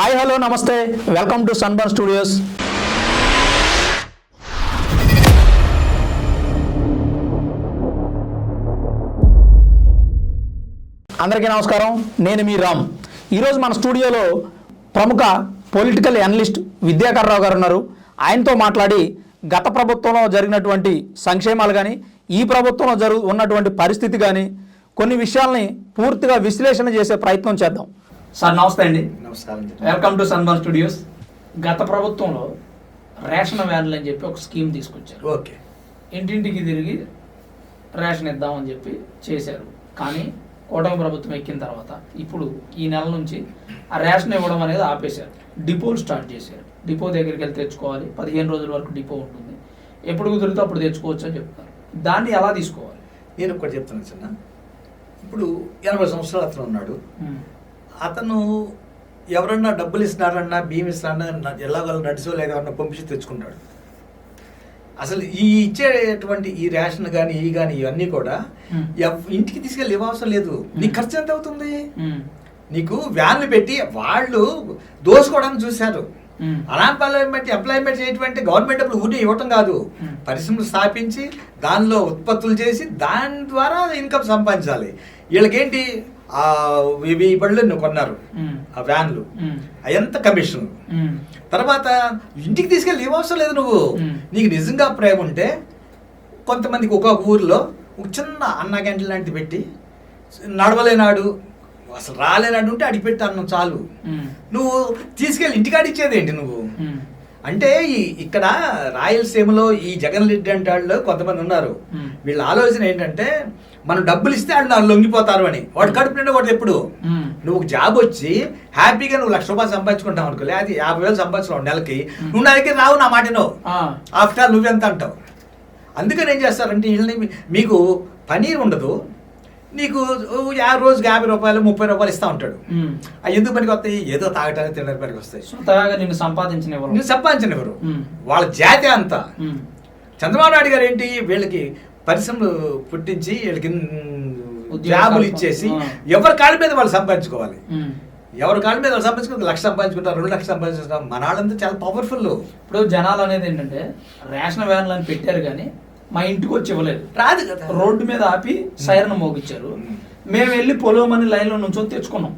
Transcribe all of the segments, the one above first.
Hi hello నమస్తే. Welcome to Sunburn studios అందరికీ నమస్కారం. నేను మీ రామ్. ఈరోజు మన స్టూడియోలో ప్రముఖ పొలిటికల్ అనలిస్ట్ విద్యాకర్రావు గారు ఉన్నారు. ఆయనతో మాట్లాడి గత ప్రభుత్వంలో జరిగినటువంటి సంక్షేమాలు కానీ ఈ ప్రభుత్వంలో జరుగు ఉన్నటువంటి పరిస్థితి కానీ కొన్ని విషయాల్ని పూర్తిగా విశ్లేషణ చేసే ప్రయత్నం చేద్దాం. సార్ నమస్తే అండి. నమస్కారం. వెల్కమ్ టు సన్బర్న్ స్టూడియోస్ గత ప్రభుత్వంలో రేషన్ వ్యాన్లు అని చెప్పి ఒక స్కీమ్ తీసుకొచ్చారు. ఓకే. ఇంటింటికి తిరిగి రేషన్ ఇద్దామని చెప్పి చేశారు. కానీ కూటమి ప్రభుత్వం ఎక్కిన తర్వాత ఇప్పుడు ఈ నెల నుంచి ఆ రేషన్ ఇవ్వడం అనేది ఆపేశారు. డిపోలు స్టార్ట్ చేశారు. డిపో దగ్గరికి వెళ్ళి తెచ్చుకోవాలి. పదిహేను రోజుల వరకు డిపో ఉంటుంది. ఎప్పుడు కుదిరితే అప్పుడు తెచ్చుకోవచ్చు అని చెప్తారు దాన్ని ఎలా తీసుకోవాలి? నేను ఒకటి చెప్తాను చిన్న. ఇప్పుడు ఎనభై సంవత్సరాలు అతను ఉన్నాడు. అతను ఎవరన్నా డబ్బులు ఇస్తున్నారన్నా బియ్యం ఇస్తున్నారన్నా ఎలాగో నడిచో లేదా ఎవరన్నా పంపించి తెచ్చుకుంటాడు అసలు ఈ ఇచ్చేటువంటి ఈ రేషన్ కానీ ఈ కానీ ఇవన్నీ కూడా ఇంటికి తీసుకెళ్ళి ఇవ్వవసరం లేదు. నీ. ఖర్చు ఎంత అవుతుంది? నీకు వ్యాన్లు పెట్టి వాళ్ళు దోసుకోవడానికి చూశారు. అన్ఎంప్లాయ్మెంట్ ఎంప్లాయ్మెంట్ చేయటువంటి గవర్నమెంట్ డబ్బులు ఊరిని ఇవ్వటం కాదు. పరిశ్రమలు స్థాపించి దానిలో ఉత్పత్తులు చేసి దాని ద్వారా ఇన్కమ్ సంపాదించాలి. వీళ్ళకేంటి? ఆ ఇవి ఈ బళ్ళు నువ్వు కొన్నారు ఆ వ్యాన్లు. అయంత కమిషన్ తర్వాత ఇంటికి తీసుకెళ్ళి ఇవ్వవసరం లేదు నువ్వు. నీకు నిజంగా ప్రేమ ఉంటే కొంతమందికి ఒక్కొక్క ఊర్లో ఒక చిన్న అన్న గంటలు లాంటిది పెట్టి నడవలేనాడు అసలు రాలేనాడు ఉంటే అడిగి అన్నం చాలు. నువ్వు తీసుకెళ్ళి ఇంటికాడ ఇచ్చేదేంటి నువ్వు? అంటే ఈ ఇక్కడ రాయలసీమలో ఈ జగన్ రెడ్డి అంటే వాళ్ళు కొంతమంది ఉన్నారు. వీళ్ళ ఆలోచన ఏంటంటే మనం డబ్బులు ఇస్తే వాళ్ళు నాకు లొంగిపోతారు అని. వాడు కడుపు నిండా కొడతాడు ఎప్పుడు? నువ్వు ఒక జాబ్ వచ్చి హ్యాపీగా నువ్వు లక్ష రూపాయలు సంపాదించుకుంటావు అనుకో లేదా యాభై వేలు సంపాదించుకున్నావు నెలకి. నువ్వు నా దగ్గర రావు నా మాట నువ్వు ఆ, ఆఫ్టర్ ఆల్ నువ్వెంత అంటావు? అందుకని ఏం చేస్తారంటే వీళ్ళని మీకు పని ఉండదు. నీకు యాభై రోజుకి యాభై రూపాయలు ముప్పై రూపాయలు ఇస్తా ఉంటాడు. అవి ఎందుకు పనికి వస్తాయి? ఏదో తాగటానికి తినడానికి పనికి వస్తాయి. నిన్ను సంపాదించిన ఎవరు నువ్వు సంపాదించనివ్వరు. ఉమ్. వాళ్ళ జాతి అంతా. చంద్రబాబు నాయుడు గారు ఏంటి? వీళ్ళకి పరిశ్రమలు పుట్టించి వీళ్ళకి జాబులు. ఇచ్చేసి. ఎవరి కాళ్ళ మీద వాళ్ళు సంపాదించుకోవాలి. ఎవరి కాళ్ళ మీద వాళ్ళు సంపాదించుకుంటే లక్ష సంపాదించుకుంటారు రెండు లక్షలు సంపాదించుకుంటారు. మన వాళ్ళంతా చాలా పవర్ఫుల్ ఇప్పుడు జనాలు అనేది ఏంటంటే రేషన్ వ్యాన్లు అని పెట్టారు కానీ మా ఇంటికి వచ్చి ఇవ్వలేదు. రాదు కదా. రోడ్డు మీద ఆపి సైరన్ మోగించారు. మేము వెళ్ళి పొలమని లైన్లో నుంచొని తెచ్చుకున్నాం.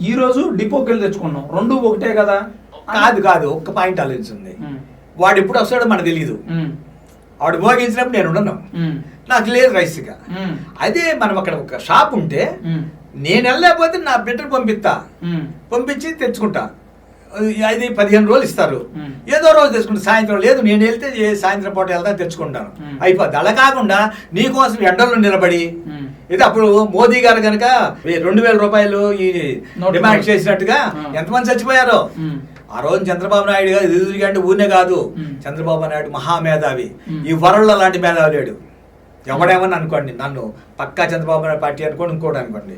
ఈ రోజు డిపోకి వెళ్ళి తెచ్చుకున్నాం. రెండు ఒకటే కదా? కాదు కాదు ఒక్క పాయింట్ ఆలోచించింది వాడు ఎప్పుడు వస్తాడో మనకు తెలియదు ఉమ్, వాడు మోగించినప్పుడు నేను ఉండను. నాకు లేదు రైస్గా అదే మనం అక్కడ ఒక షాప్ ఉంటే నేను వెళ్ళలేకపోతే నా బిడ్డను పంపిస్తా. పంపించి తెచ్చుకుంటా. అది పదిహేను రోజులు ఇస్తారు. ఏదో రోజు తెచ్చుకుంటా. సాయంత్రం లేదు నేను వెళ్తే సాయంత్రం పూట వెళ్తా తెచ్చుకుంటాను. అయిపోద్ది. అలా కాకుండా నీకోసం ఎండల్లో నిలబడి ఇది అప్పుడు మోదీ గారు కనుక రెండు వేల రూపాయలు ఈ డిమాండ్. చేసినట్టుగా. ఎంతమంది చచ్చిపోయారో? ఆ రోజు చంద్రబాబు నాయుడు గారు ఎదురుగా ఊరినే కాదు. మ్మ్. చంద్రబాబు నాయుడు మహామేధావి. ఈ వరల్డ్ లాంటి మేధావి లేడు. ఎవడేమని అనుకోండి నన్ను పక్కా చంద్రబాబు నాయుడు పార్టీ అనుకోండి ఇంకోటి అనుకోండి.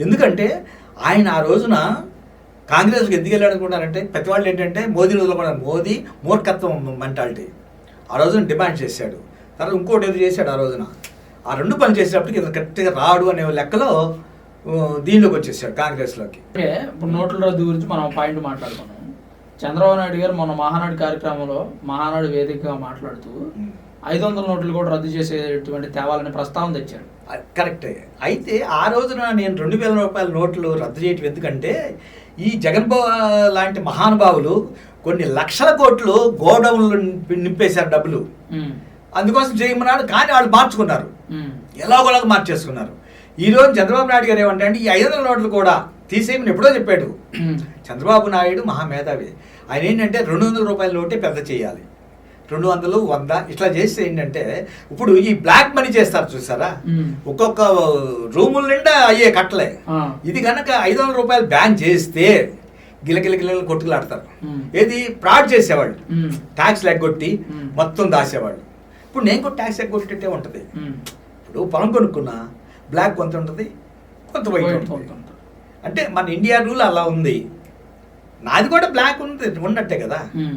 ఎందుకంటే ఆయన ఆ రోజున కాంగ్రెస్కి ఎందుకు వెళ్ళాడు అనుకుంటారంటే ప్రతి వాళ్ళు ఏంటంటే మోదీ రోజులు కూడా మోదీ మూర్ఖత్వం మెంటాలిటీ. ఆ రోజున డిమాండ్ చేశాడు. తర్వాత ఇంకోటి ఏదో చేశాడు ఆ రోజున. ఆ రెండు పనులు చేసేటప్పటికి ఇతను కరెక్ట్గా రాడు అనే లెక్కలో దీనిలోకి వచ్చేసాడు కాంగ్రెస్లోకి. ఇప్పుడు నోట్ల రద్దు గురించి మనం పాయింట్ మాట్లాడుకున్నాం చంద్రబాబు నాయుడు గారు మొన్న మహానాడు కార్యక్రమంలో మహానాడు వేదికగా మాట్లాడుతూ ఐదు వందల నోట్లు కూడా రద్దు చేసేటువంటి తేవాలని ప్రస్తావన తెచ్చారు. కరెక్టే. అయితే ఆ రోజున నేను రెండు వేల రూపాయల నోట్లు రద్దు చేయటం ఎందుకంటే ఈ జగన్ లాంటి మహానుభావులు కొన్ని లక్షల కోట్లు గోడౌన్లు నింపి- నింపేశారు డబ్బులు. అందుకోసం చేయమన్నాడు కానీ వాళ్ళు మార్చుకున్నారు. ఎలాగోలాగా మార్చేసుకున్నారు. ఈ రోజు చంద్రబాబు నాయుడు గారు ఏమంటే ఈ ఐదు వందల నోట్లు కూడా తీసేయమని ఎప్పుడో చెప్పాడు చంద్రబాబు నాయుడు మహామేధావి ఆయన ఏంటంటే రెండు వందల రూపాయల నోటే పెద్ద చేయాలి రెండు వందలు వంద ఇట్లా చేస్తే ఏంటంటే ఇప్పుడు ఈ బ్లాక్ మనీ చేస్తారు చూసారా. ఒక్కొక్క రూముల నిండా అయ్యే కట్టలే. ఇది కనుక ఐదు వందల రూపాయలు బ్యాన్ చేస్తే గిలగిల గిల కొట్టుకులాడతారు. ఏది ఫ్రాడ్ చేసేవాళ్ళు. ట్యాక్స్ ఎగ్గొట్టి మ్మ్. మొత్తం దాసేవాళ్ళు ఇప్పుడు నేను కూడా ట్యాక్స్ ఎగ్గొట్టే ఉంటుంది. ఇప్పుడు పొలం కొనుక్కున్నా బ్లాక్ కొంత ఉంటుంది కొంత వైట్ ఉంటుంది. అంటే మన ఇండియా రూల్ అలా ఉంది. నాది కూడా బ్లాక్ ఉంది ఉన్నట్టే కదా. ఉమ్,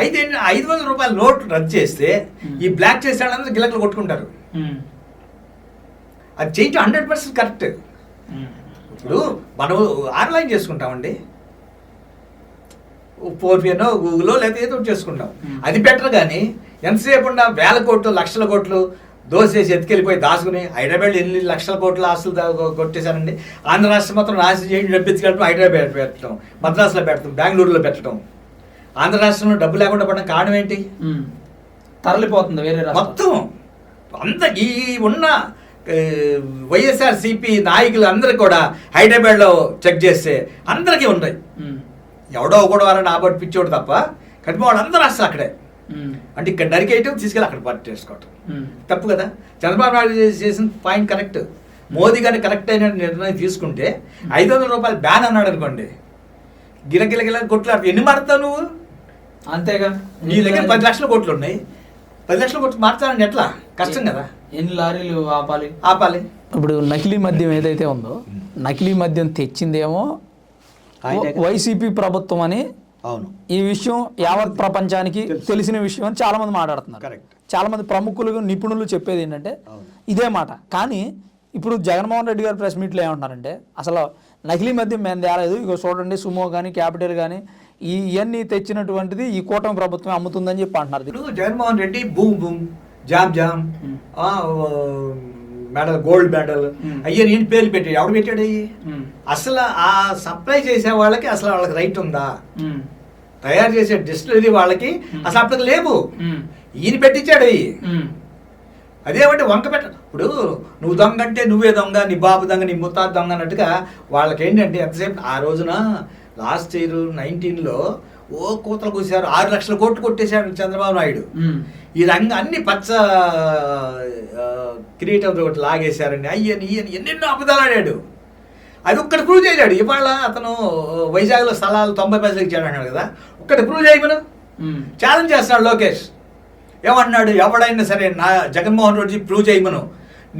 అయితే ఐదు వందల రూపాయల నోట్ రద్దు చేస్తే Hmm. ఈ బ్లాక్ చేసే వాళ్ళందరూ గిలకలు కొట్టుకుంటారు. ఉమ్, అది చేయటం హండ్రెడ్ పర్సెంట్ కరెక్ట్. ఇప్పుడు మనం ఆన్లైన్ చేసుకుంటామండి. ఫోన్పేనో గూగుల్లో లేకపోతే ఏదో ఒకటి చేసుకుంటాం. Hmm. అది బెటర్ కానీ ఎంతసేపు ఉన్న వేల కోట్లు లక్షల కోట్లు దోసేసి ఎత్తుకెళ్ళిపోయి దాచుకుని హైదరాబాద్ ఎన్ని లక్షల కోట్ల ఆస్తులు కొట్టేశారండి ఆంధ్ర రాష్ట్రం మొత్తం నాశనం చేయండి డబ్బు ఎత్తుకెళ్ళడం హైదరాబాద్ పెట్టడం మద్రాసులో పెట్టడం బెంగళూరులో పెట్టడం ఆంధ్ర రాష్ట్రంలో డబ్బు లేకుండా పడడం కారణం ఏంటి. తరలిపోతుంది వేరే మొత్తం అంత ఈ ఉన్న వైఎస్ఆర్ సిపి నాయకులు అందరూ కూడా హైదరాబాద్లో చెక్ చేస్తే అందరికీ ఉన్నాయి ఉమ్. ఎవడో ఒకడు వాళ్ళని ఆబట్టి పిచ్చోడు తప్ప కడిపి వాళ్ళందరూ అసలు అక్కడే. అంటే ఇక్కడ నరికేయటం తీసుకెళ్ళి అక్కడ పార్టీ చేసుకోవటం. ఉమ్. తప్పు కదా? చంద్రబాబు నాయుడు చేసి- చేసిన పాయింట్ కరెక్ట్. మోదీ గారి కరెక్ట్ అయిన నిర్ణయం తీసుకుంటే ఐదు వందల రూపాయలు బ్యాన్ అన్నాడు అనుకోండి. గిలగిల గిల కొట్లాడు ఎన్ని మారుతావు నువ్వు? అంతేగా. నీ దగ్గర పది లక్షల కోట్లు ఉన్నాయి. పది లక్షల కోట్లు మార్చాలంటే ఎట్లా? కష్టం కదా. ఎన్ని లారీలు ఆపాలి? ఆపాలి. ఇప్పుడు నకిలీ మద్యం ఏదైతే ఉందో నకిలీ మద్యం తెచ్చిందేమో. వైసీపీ ప్రభుత్వం అని అవును. ఈ విషయం యావత్ ప్రపంచానికి తెలుసు. తెలిసిన విషయం అని చాలా మంది మాట్లాడుతున్నారు. Correct. చాలా మంది ప్రముఖులు నిపుణులు చెప్పేది ఏంటంటే. ఇదే మాట. కానీ ఇప్పుడు జగన్మోహన్ రెడ్డి గారు ప్రెస్ మీట్లో ఏమంటున్నారంటే అసలు నకిలీ మద్యం మేము తేలేదు. ఇగో చూడండి సుమో కానీ క్యాపిటల్ కానీ ఈ ఇవన్నీ తెచ్చినటువంటిది ఈ కూటమి ప్రభుత్వం అమ్ముతుందని చెప్పి అంటున్నారు. Jaganmohan Reddy boom boom jam jam medal gold medal Hmm. అయ్యే నేను పేర్లు పెట్టాడు. ఎవడు పెట్టాడు అయ్యి? ఉమ్, అసలు ఆ సప్లై చేసే వాళ్ళకి అసలు వాళ్ళకి రైట్ ఉందా? ఉమ్, తయారు చేసే డిస్టిలరీ వాళ్ళకి Hmm. అసలు అప్పటికి లేవు. ఈయన పెట్టించాడు అయ్యి. అదేమంటే వంక పెట్ట ఇప్పుడు నువ్వు దొంగ అంటే నువ్వే దొంగ నీ బాబు దొంగ నీ ముత్తాత దొంగ అన్నట్టుగా వాళ్ళకి ఏంటంటే ఎంతసేపు ఆ రోజున లాస్ట్ ఇయర్ నైన్టీన్లో ఓ కూతలు కూసారు ఆరు లక్షల కోట్లు కొట్టేశాడు చంద్రబాబు నాయుడు. ఈ రంగ అన్ని పచ్చ క్రియేటివ్ ఒకటి లాగేశారండి. అయ్యని ఈయన ఎన్నెన్నో అబద్ధాలు ఆడాడు. అది ఒక్కటి ప్రూవ్ చేశాడు. ఇవాళ అతను వైజాగ్లో స్థలాలు తొంభై పైసలు ఇచ్చాడు అన్నాడు కదా ఒక్కటి ప్రూవ్ చేయమను ఛాలెంజ్ చేస్తున్నాడు లోకేష్. ఏమన్నాడు? ఎవడైనా సరే నా జగన్మోహన్ రెడ్డి ప్రూవ్ చేయమను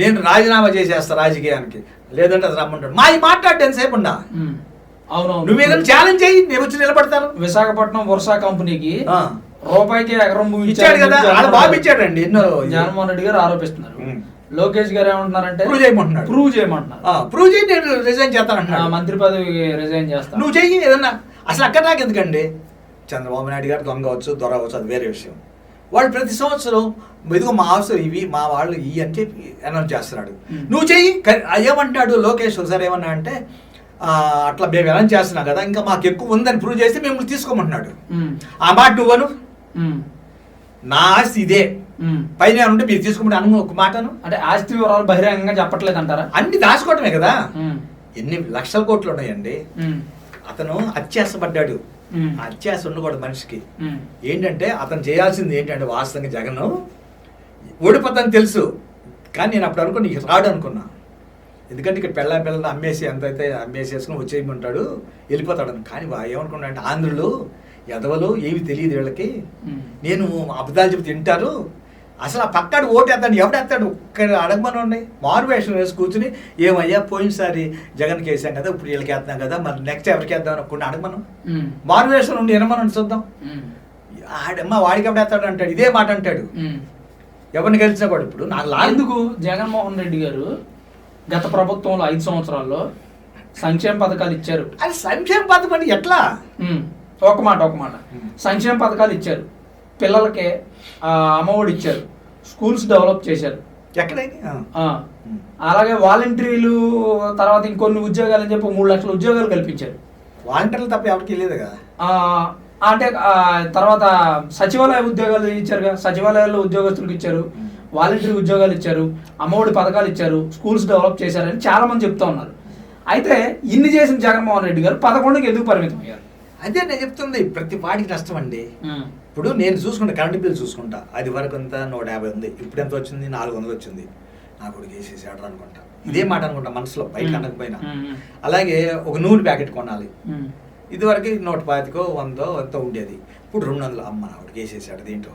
నేను రాజీనామా చేసేస్తా రాజకీయానికి. లేదంటే అది రమ్మంటాడు. మా ఈ మాట్లాడు ఎంతసేపు ఉండా అవునవును. నువ్వేదైనా ఛాలెంజ్ చేయి నేను వచ్చి నిలబడతాను. విశాఖపట్నం వర్షా కంపెనీకి. రూపాయికి ఎకరం భూమి ఇచ్చాడు కదా ఇచ్చారని వాళ్ళ బాబు ఇచ్చాడండి ఎన్నో జగన్మోహన్ రెడ్డి గారు ఆరోపిస్తున్నారు. లోకేష్ గారు ఏమంటున్నారంటే ప్రూవ్ చేయమంటున్నాడు. ప్రూవ్ చేయమంటున్నారు. ఆ, ప్రూవ్ చేయి నేను రిజైన్ చేస్తానంటున్నాడు. మంత్రి పదవి రిజైన్ చేస్తా. నువ్వు చెయ్యి ఏదన్నా. అసలు అక్కడ నాకు ఎందుకండి? చంద్రబాబు నాయుడు గారు దొంగ అవచ్చు దొర అవచ్చు అది వేరే విషయం. వాళ్ళు ప్రతి సంవత్సరం ఇదిగో మా అవసరం ఇవి మా వాళ్ళు ఇవి అని చెప్పి అనౌన్స్ చేస్తున్నాడు. నువ్వు చెయ్యి ఏమంటాడు లోకేష్ ఒకసారి ఏమన్నా అంటే అట్లా మేము అనౌన్స్ చేస్తున్నాం కదా ఇంకా మాకు ఎక్కువ ఉందని ప్రూవ్ చేస్తే మిమ్మల్ని తీసుకోమంటున్నాడు. ఆ మాట నువ్వను నా ఆస్తి ఇదే. పైన ఉంటే మీరు తీసుకోమంటే అను ఒక మాటను. అంటే ఆస్తి వివరాలు బహిరంగంగా చెప్పట్లేదు అంటారా అన్ని దాచుకోవటమే కదా. ఎన్ని లక్షల కోట్లు ఉన్నాయండి. అతను అత్యాసపడ్డాడు అత్యాస ఉండకూడదు మనిషికి. ఏంటంటే అతను చేయాల్సింది ఏంటంటే వాస్తవంగా జగన్. ఓడిపోతాను తెలుసు. కానీ నేను అప్పుడు అనుకుని రాడు అనుకున్నా. ఎందుకంటే ఇక్కడ పెళ్ళ పిల్లలు అమ్మేసి ఎంతైతే అమ్మేసి వేసుకుని వచ్చేయమంటాడు వెళ్ళిపోతాడు. అని. కానీ వా- ఏమనుకున్నా అంటే ఆంధ్రులు ఎదవలు ఏమి తెలియదు వీళ్ళకి. నేను అబద్ధాలు చెబుతూ తింటారు. అసలు ఆ పక్కడు ఓటేస్తాడు. ఎవడేస్తాడు? ఒక్కడ అడగమని ఉన్నాయి మారు వేషం వేసి కూర్చుని ఏమయ్యా పోయినసారి జగన్కి వేసాం కదా ఇప్పుడు వీళ్ళకి వేస్తున్నాం కదా మరి నెక్స్ట్ ఎవరికి వేద్దాం అనుకున్నా అడగమను. మారు వేషం నుండి వినమని చూద్దాం. ఆడమ్మ వాడికి ఎవడేస్తాడు? అంటాడు. ఇదే మాట అంటాడు. ఎవరిని గెలిచినా కూడా ఇప్పుడు నాకు ఎందుకు? జగన్మోహన్ రెడ్డి గారు గత ప్రభుత్వంలో ఐదు సంవత్సరాల్లో సంక్షేమ పథకాలు ఇచ్చారు. అది సంక్షేమ పథకం అంటే ఎట్లా? ఒక మాట ఒక మాట. సంక్షేమ పథకాలు ఇచ్చారు. పిల్లలకి అమ్మఒడి ఇచ్చారు. స్కూల్స్ డెవలప్ చేశారు. ఎక్కడైనా. అలాగే వాలంటీర్లు తర్వాత ఇంకొన్ని ఉద్యోగాలు అని చెప్పి మూడు లక్షల ఉద్యోగాలు కల్పించారు. వాలంటీర్లు తప్ప ఎవరికి లేదు కదా? అంటే తర్వాత సచివాలయ ఉద్యోగాలు ఇచ్చారు సచివాలయాల్లో ఉద్యోగస్తులకు ఇచ్చారు. వాలంటీర్ ఉద్యోగాలు ఇచ్చారు అమ్మఒడి పథకాలు ఇచ్చారు స్కూల్స్ డెవలప్ చేశారని చాలా మంది చెప్తా ఉన్నారు. అయితే ఇన్ని చేసిన జగన్మోహన్ రెడ్డి గారు పదకొండుకి ఎందుకు పరిమితం అయ్యారు అదే నేను చెప్తుంది ప్రతి వాడికి నష్టం అండి. ఇప్పుడు నేను చూసుకుంటా కరెంట్ బిల్ చూసుకుంటా. అది వరకు అంతా నూట యాభై ఉంది ఇప్పుడు ఎంత వచ్చింది? నాలుగు వందలు వచ్చింది. నా కొడుకు వేసేసాడు అనుకుంటా. ఇదే మాట అనుకుంటా మనసులో బయట అనకపోయినా. అలాగే ఒక నూనె ప్యాకెట్ కొనాలి. మ్మ్. ఇదివరకు నూట పాతికో వందో ఎంతో ఉండేది. ఇప్పుడు రెండు వందలు అమ్మ నావిడికి వేసేసాడు దీంట్లో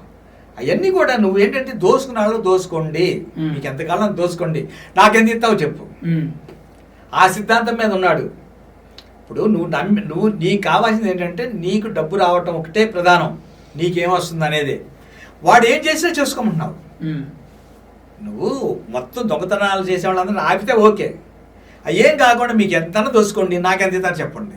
అవన్నీ కూడా నువ్వు ఏంటంటే దోసుకున్న వాళ్ళు దోసుకోండి. మీకు ఎంతకాలం దోసుకోండి. నాకెంత ఇస్తావు చెప్పు. ఆ సిద్ధాంతం మీద ఉన్నాడు. ఇప్పుడు నువ్వు నమ్మి నువ్వు నీకు కావాల్సింది ఏంటంటే నీకు డబ్బు రావటం ఒకటే ప్రధానం. నీకేమొస్తుంది అనేది. వాడు ఏం చేసినా చేసుకోమంటున్నావు. నువ్వు మొత్తం దొంగతనాలు చేసే వాళ్ళందరూ ఆపితే ఓకే. అవి ఏం కాకుండా మీకు ఎంత దోసుకోండి. నాకెంత ఇస్తారు చెప్పండి.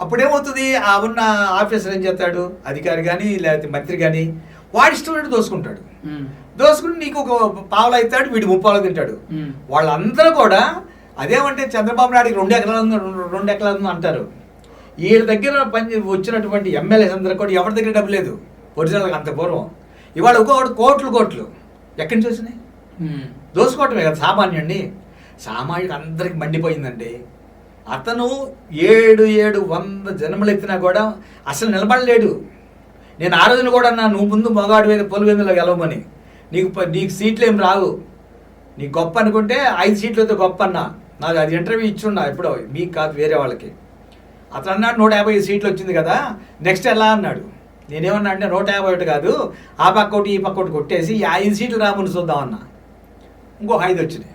అప్పుడేమవుతుంది? ఆ ఉన్న ఆఫీసర్ ఏం చేస్తాడు? అధికారి కానీ లేకపోతే మంత్రి కానీ వాడి ఇష్టం దోసుకుంటాడు. దోసుకుని నీకు ఒక పావులు అవుతాడు వీడు ముప్పాలు తింటాడు. వాళ్ళందరూ కూడా అదేమంటే చంద్రబాబు నాయుడు రెండు ఎకరాలు రెండు- ఎకరాలు అంటారు. వీళ్ళ దగ్గర పని వచ్చినటువంటి ఎమ్మెల్యేస్ అందరూ కూడా ఎవరి దగ్గర డబ్బు లేదు. ఒరిజినల్గా అంత పూర్వం. ఇవాళ ఒక్కొక్కటి కోట్లు కోట్లు. ఎక్కడి నుంచి వచ్చినాయి. దోసుకోవటమే కదా సామాన్యుడిని సామాన్యుడికి అందరికి మండిపోయిందండి. అతను ఏడు ఏడు వంద జన్మలు ఎత్తినా కూడా అసలు నిలబడలేడు. నేను ఆ రోజున కూడా అన్నా నువ్వు ముందు మగాడు మీద పొలు గెలవమని. నీకు నీకు సీట్లు ఏం రావు. నీకు గొప్ప అనుకుంటే ఐదు సీట్లు అయితే గొప్ప అన్నా. నాకు అది ఇంటర్వ్యూ ఇచ్చున్నా ఎప్పుడో. మీకు కాదు వేరే వాళ్ళకి. అతను అన్నాడు నూట యాభై సీట్లు వచ్చింది కదా నెక్స్ట్ ఎలా? అన్నాడు. నేనేమన్నా అంటే నూట యాభై ఒకటి కాదు ఆ పక్క ఒకటి ఈ పక్క ఒకటి కొట్టేసి ఐదు సీట్లు రాముని చూద్దామన్నా ఇంకో ఐదు వచ్చినాయి.